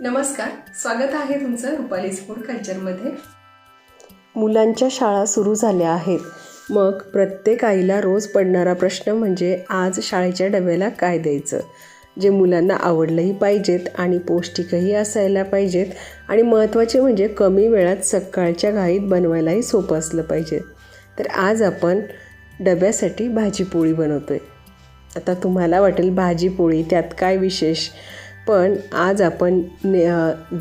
नमस्कार स्वागत आहे तुमचं रुपालीज फूड कल्चरमध्ये. मुलांच्या शाळा सुरू झाल्या आहेत. मग प्रत्येक आईला रोज पडणारा प्रश्न म्हणजे आज शाळेच्या डब्याला काय द्यायचं? जे मुलांना आवडलंही पाहिजेत आणि पौष्टिकही असायला पाहिजेत आणि महत्त्वाचे म्हणजे कमी वेळात सकाळच्या घाईत बनवायलाही सोपं असलं पाहिजे. तर आज आपण डब्यासाठी भाजीपोळी बनवतो आहे आता तुम्हाला वाटेल भाजीपोळी त्यात काय विशेष? पण आज आपण ने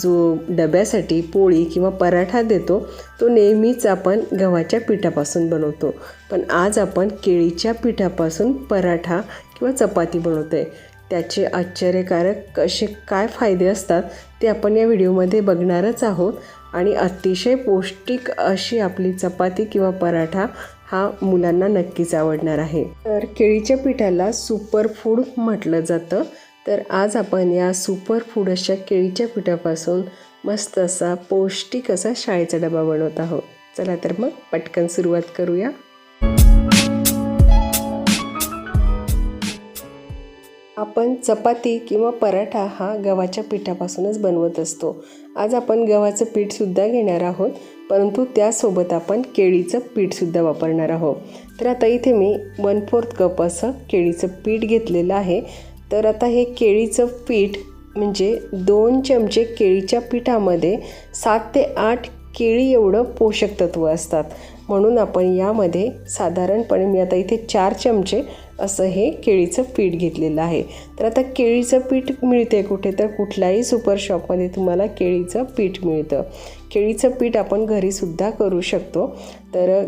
जो डब्यासाठी पोळी किंवा पराठा देतो तो नेहमीच आपण गव्हाच्या पिठापासून बनवतो. पण आज आपण केळीच्या पिठापासून पराठा किंवा चपाती बनवतो आहे त्याचे आश्चर्यकारक कसे काय फायदे असतात ते आपण या व्हिडिओमध्ये बघणारच आहोत. आणि अतिशय पौष्टिक अशी आपली चपाती किंवा पराठा हा मुलांना नक्कीच आवडणार आहे. तर केळीच्या पिठाला सुपर फूड म्हटलं जातं. तर आज आपण या सुपर फूड अशा केळीच्या पिठापासून मस्त असा पौष्टिक असा शाळेचा डबा बनवत आहोत. चला तर मग पटकन सुरुवात करूया. आपण चपाती किंवा पराठा हा गव्हाच्या पिठापासूनच बनवत असतो. आज आपण गव्हाचं पीठसुद्धा घेणार आहोत परंतु त्यासोबत आपण केळीचं पीठसुद्धा वापरणार आहोत. तर आता इथे मी वन फोर्थ कप असं केळीचं पीठ घेतलेलं आहे. तर आता हे केळीचं पीठ म्हणजे दोन चमचे केळीच्या पिठामध्ये सात ते आठ केळी एवढं पोषक तत्व असतात. म्हणून आपण यामध्ये साधारणपणे मी आता इथे चार चमचे असं हे केळीचं पीठ घेतलेलं आहे. तर आता केळीचं पीठ मिळते कुठे? तर कुठल्याही सुपर शॉपमध्ये तुम्हाला केळीचं पीठ मिळतं. केळीचं पीठ आपण घरीसुद्धा करू शकतो. तर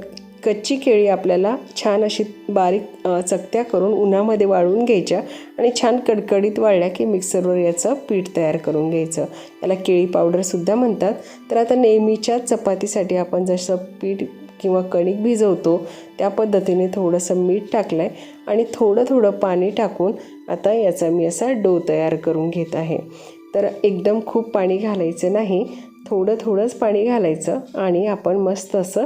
कच्ची केळी आपल्याला छान अशी बारीक चकत्या करून उन्हामध्ये वाळवून घ्यायच्या आणि छान कडकडीत वाळल्या की मिक्सरवर याचं पीठ तयार करून घ्यायचं. याला केळी पावडरसुद्धा म्हणतात. तर आता नेहमीच्या चपातीसाठी आपण जसं पीठ किंवा कणिक भिजवतो त्या पद्धतीने थोडंसं मीठ टाकलं आहे आणि थोडं थोडं पाणी टाकून आता याचा मी असा डो तयार करून घेत आहे. तर एकदम खूप पाणी घालायचं नाही. थोडं थोडंच पाणी घालायचं आणि आपण मस्त असं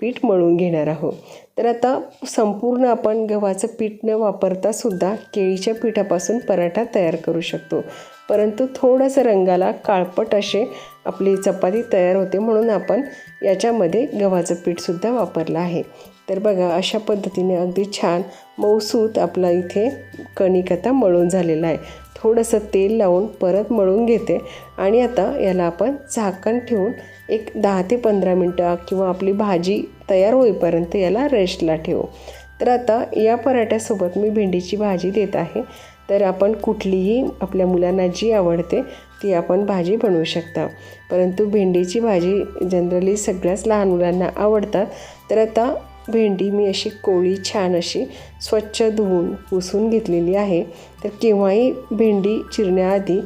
पीठ मळून घेणार आहोत. तर आता संपूर्ण आपण गव्हाचं पीठ न वापरता सुद्धा केळीच्या पिठापासून पराठा तयार करू शकतो. परंतु थोडंसं रंगाला काळपट असे आपली चपाती तयार होते म्हणून आपण याच्यामध्ये गव्हाचं पीठसुद्धा वापरलं आहे. तर बघा अशा पद्धतीने अगदी छान मऊसूत आपला इथे कणिक आता मळून झालेला आहे. थोडंसं तेल लावून परत मळून घेते. आणि आता याला आपण झाकण ठेवून एक दहा ते पंधरा मिनटं किंवा आपली भाजी तयार होईपर्यंत याला रेस्टला ठेवू. तर आता या पराठ्यासोबत मी भेंडीची भाजी देत आहे. तर आपण कुठलीही आपल्या मुलांना जी आवडते ती आपण भाजी बनवू शकता. परंतु भेंडीची भाजी जनरली सगळ्याच लहान मुलांना आवडतात. तर आता भेंडी मी अशी कोळी छान अशी स्वच्छ धुवून पुसून घेतलेली आहे. तर केव्हाही भेंडी चिरण्याआधी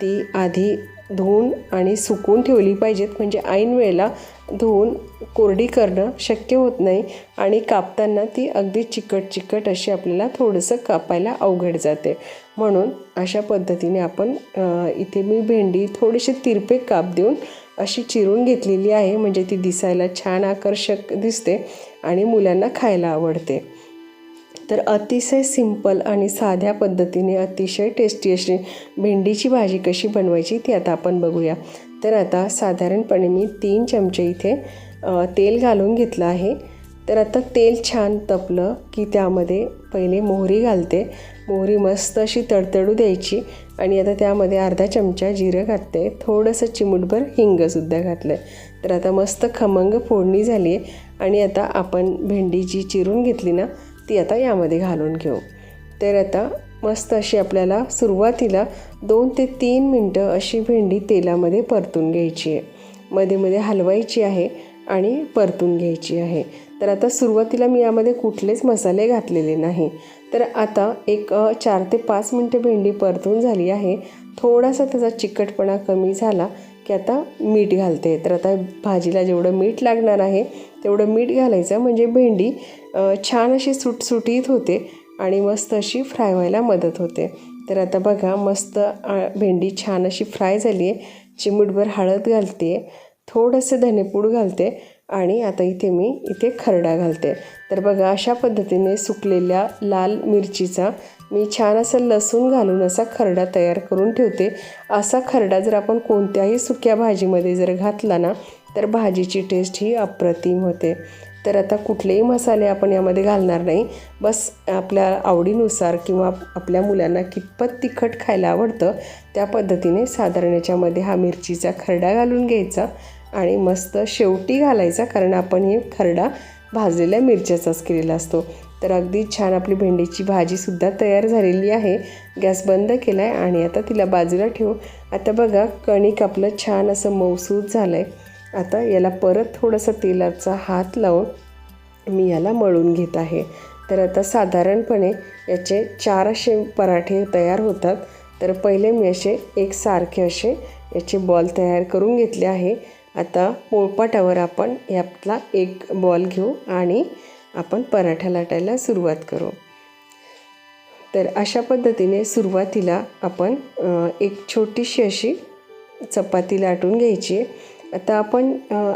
ती आधी धुवून आणि सुकून ठेवली पाहिजेत. म्हणजे ऐन वेळेला धुवून कोरडी करणं शक्य होत नाही आणि कापताना ती अगदी चिकट चिकट अशी आपल्याला थोडंसं कापायला अवघड जाते. म्हणून अशा पद्धतीने आपण इथे मी भेंडी थोडेसे तिरपे काप देऊन अशी चिरून घेतलेली आहे म्हणजे ती दिसायला छान आकर्षक दिसते आणि मुलांना खायला आवडते. तर अतिशय सिंपल आणि साध्या पद्धतीने अतिशय टेस्टी अशी भेंडीची भाजी कशी बनवायची ती आता आपण बघूया. तर आता साधारणपणे मी तीन चमचे इथे तेल घालून घेतलं आहे. तर आता तेल छान तपलं की त्यामध्ये पहिले मोहरी घालते. मोहरी मस्त अशी तडतडू द्यायची आणि आता त्यामध्ये अर्धा चमचा जिरं घातते थोडंसं चिमूटभर हिंगसुद्धा घातलं आहे तर आता मस्त खमंग फोडणी झाली आहे आणि आता आपण भेंडी जी चिरून घेतली ना ती आता यामध्ये घालून घेऊ. तर आता मस्त अशी आपल्याला सुरुवातीला दोन ते तीन मिनटं अशी भेंडी तेलामध्ये परतून घ्यायची आहे. मध्ये मध्ये हलवायची आहे. आणि परतून घ्यायची आहे. तर आता सुरुवातीला मी यामध्ये कुठलेच मसाले घातलेले नाही. तर आता एक चार ते पाच मिनटं भेंडी परतून झाली आहे. थोडासा त्याचा चिकटपणा कमी झाला की आता मीठ घालते. तर आता भाजीला जेवढं मीठ लागणार आहे तेवढं मीठ घालायचं. म्हणजे भेंडी छान अशी सुटसुटीत होते आणि मस्त अशी फ्राय व्हायला मदत होते. तर आता बघा मस्त भेंडी छान अशी फ्राय झाली आहे. चिमूटभर हळद घालते. आहे थोडंसं धनेपूड घालते आणि आता इथे मी इथे खरडा घालते. तर बघा अशा पद्धतीने सुकलेल्या लाल मिरचीचा मी छान असं लसूण घालून असा खरडा तयार करून ठेवते. असा खरडा जर आपण कोणत्याही सुक्या भाजीमध्ये जर घातला ना तर भाजीची टेस्ट ही अप्रतिम होते. तर आता कुठलेही मसाले आपण यामध्ये घालणार नाही. बस आपल्या आवडीनुसार किंवा आपल्या मुलांना कितपत तिखट खायला आवडतं त्या पद्धतीने साधारण याच्यामध्ये हा मिरचीचा खरडा घालून घ्यायचा. आणि मस्त शेवटी घालायचा कारण आपण हे खरडा भाजलेल्या मिरच्याचाच केलेला असतो. तर अगदी छान आपली भेंडीची भाजीसुद्धा तयार झालेली आहे. गॅस बंद केला आहे आणि आता तिला बाजूला ठेवू. आता बघा कणिक आपलं छान असं मौसूद झालं आहे आता याला परत थोडंसं तेलाचा हात लावून मी याला मळून घेत आहे. तर आता साधारणपणे याचे चार असे पराठे तयार होतात. तर पहिले मी असे एक सारखे असे याचे बॉल तयार करून घेतले आहे. आता पोळपाटावर आपण यातला एक बॉल घेऊ आणि आपण पराठा लाटायला सुरुवात करू. तर अशा पद्धतीने सुरुवातीला आपण एक छोटीशी अशी चपाती लाटून घ्यायची आता आपण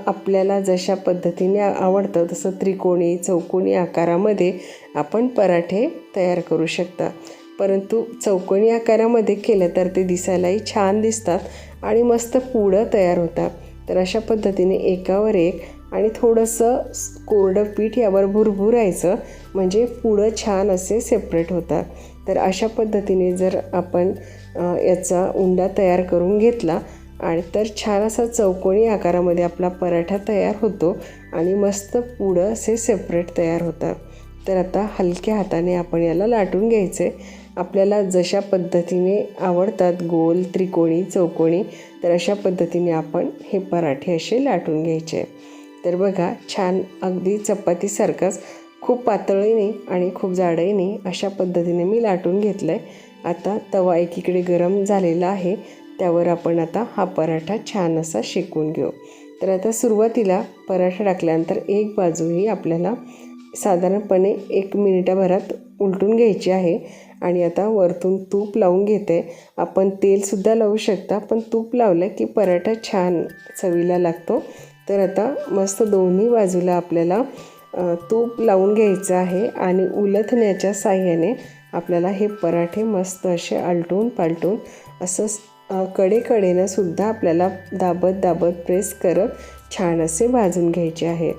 आपल्याला जशा पद्धतीने आवडतं तसं त्रिकोणी चौकोनी आकारामध्ये आपण पराठे तयार करू शकता. परंतु चौकोनी आकारामध्ये केलं तर ते दिसायलाही छान दिसतात आणि मस्त पुडं तयार होतात. तर अशा पद्धतीने एकावर एक आणि थोडंसं कोरडं पीठ यावर भुरभुरायचं म्हणजे पुढं छान असे सेपरेट होतात. तर अशा पद्धतीने जर आपण याचा उंडा तयार करून घेतला आणि तर छान असा चौकोनी आकारामध्ये आपला पराठा तयार होतो आणि मस्त पुढं असे सेपरेट तयार होतात. तर आता हलक्या हाताने आपण याला लाटून घ्यायचे. आपल्याला जशा पद्धतीने आवडतात गोल त्रिकोणी चौकोनी तर अशा पद्धतीने आपण हे पराठे असे लाटून घ्यायचे. तर बघा छान अगदी चपातीसारखाच खूप पातळीने आणि खूप जाडईने अशा पद्धतीने मी लाटून घेतलं आहे आता तवा एकीकडे गरम झालेला आहे त्यावर आपण आता हा पराठा छान असा शेकून घेऊ. तर आता सुरुवातीला पराठा टाकल्यानंतर एक बाजू ही आपल्याला साधारणपणे एक मिनिटाभरात उलटून घ्यायची आहे. आणि आता वरतून तूप लावून घेते. आपण तेलसुद्धा लावू शकता पण तूप लावलं की पराठा छान चवीला लागतो. तर आता मस्त दोन्ही बाजूला आपल्याला तूप लावून घ्यायचं आहे आणि उलथण्याच्या साह्याने आपल्याला हे पराठे मस्त असे आलटून पालटून असं कडेकडेनं सुद्धा आपल्याला दाबत दाबत प्रेस करत छान असे भाजून घ्यायचे आहे.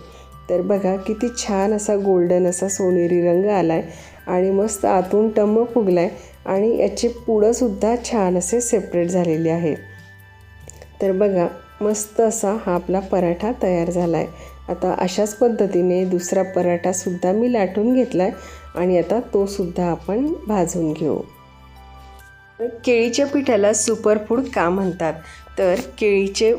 तर बघा किती छान असा गोल्डन असा सोनेरी रंग आला आहे आणि मस्त आतून टम्म फुगला आहे आणि याचे पुडंसुद्धा छान असे सेपरेट झालेले आहे. तर बघा मस्त असा हा आपला पराठा तयार झाला आहे आता अशाच पद्धतीने दुसरा पराठासुद्धा मी लाटून घेतला आहे आणि आता तोसुद्धा आपण भाजून घेऊ. केळीच्या पिठाला सुपरफूड का म्हणतात? तर केळीचे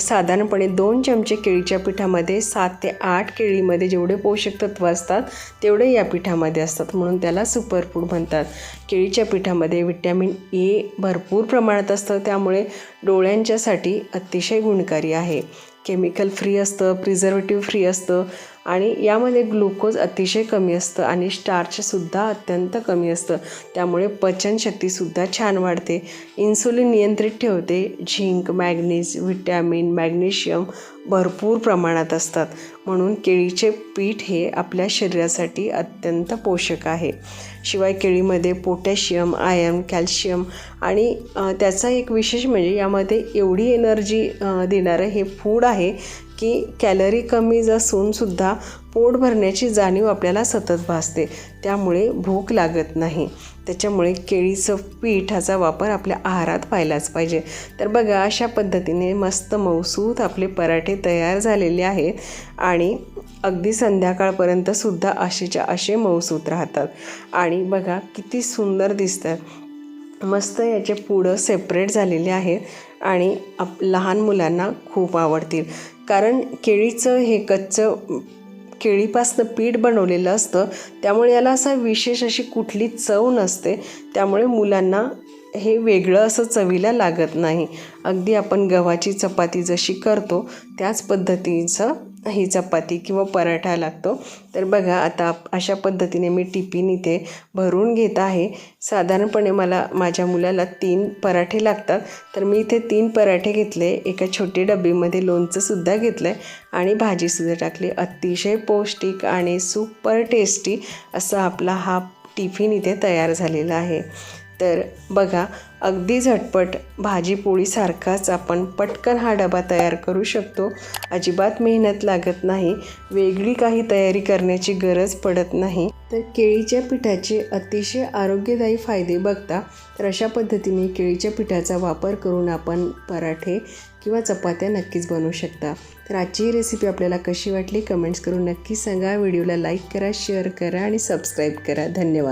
साधारणपणे दोन चमचे केळीच्या पिठामध्ये सात ते आठ केळीमध्ये जेवढे पोषक तत्व असतात तेवढे या पिठामध्ये असतात म्हणून त्याला सुपरफूड म्हणतात. केळीच्या पिठामध्ये विटॅमिन ए भरपूर प्रमाणात असतं त्यामुळे डोळ्यांच्यासाठी अतिशय गुणकारी आहे. केमिकल फ्री असतं प्रिझर्वेटिव्ह फ्री असतं. आणि यामध्ये ग्लुकोज अतिशय कमी असतं आणि स्टार्चसुद्धा अत्यंत कमी असतं. त्यामुळे पचनशक्तीसुद्धा छान वाढते. इन्सुलिन नियंत्रित ठेवते. झिंक मॅग्नीज व्हिटॅमिन मॅग्नेशियम भरपूर प्रमाणात असतात. म्हणून केळीचे पीठ हे आपल्या शरीरासाठी अत्यंत पोषक आहे. शिवाय केळीमध्ये पोटॅशियम आयर्न कॅल्शियम आणि त्याचा एक विशेष म्हणजे यामध्ये एवढी एनर्जी देणारं हे फूड आहे की कॅलरी कमी असूनसुद्धा पोट भरण्याची जाणीव आपल्याला सतत भासते. त्यामुळे भूक लागत नाही. त्याच्यामुळे केळीचं पीठाचा वापर आपल्या आहारात पाहिलाच पाहिजे. तर बघा अशा पद्धतीने मस्त मौसूत आपले पराठे तयार झालेले आहेत आणि अगदी संध्याकाळपर्यंत सुद्धा असेच्या असे मौसूत राहतात. आणि बघा किती सुंदर दिसतात. मस्त याचे पुढं सेपरेट झालेले आहेत आणि आप लहान मुलांना खूप आवडतील. कारण केळीचं हे कच्चं केळीपासनं पीठ बनवलेलं असतं त्यामुळे याला असं विशेष अशी कुठली चव नसते. त्यामुळे मुलांना हे वेगळं असं चवीला लागत नाही. अगदी आपण गव्हाची चपाती जशी करतो त्याच पद्धतीचं ही चपाती किंवा पराठा लागतो. तर बघा आता अशा पद्धतीने मी टिफिन इथे भरून घेत आहे. साधारणपणे मला माझ्या मुलाला तीन पराठे लागतात. तर मी इथे तीन पराठे घेतले. एका छोटी डब्बीमध्ये लोणचंसुद्धा घेतलं आहे आणि भाजीसुद्धा टाकली. अतिशय पौष्टिक आणि सुपर टेस्टी असा आपला हा टिफिन इथे तयार झालेला आहे. तर बघा अगदी झटपट भाजी पोळीसारखाच आपण पटकन हा डबा तयार करू शकतो. अजिबात मेहनत लागत नाही. वेगळी काही तयारी करण्याची गरज पडत नाही. तर केळीच्या पिठाचे अतिशय आरोग्यदायी फायदे बघता तर अशा पद्धतीने केळीच्या पिठाचा वापर करून आपण पराठे किंवा चपात्या नक्कीच बनवू शकता. तर आजची ही रेसिपी आपल्याला कशी वाटली कमेंट्स करून नक्की सांगा. व्हिडिओला लाईक करा शेअर करा आणि सबस्क्राईब करा. धन्यवाद.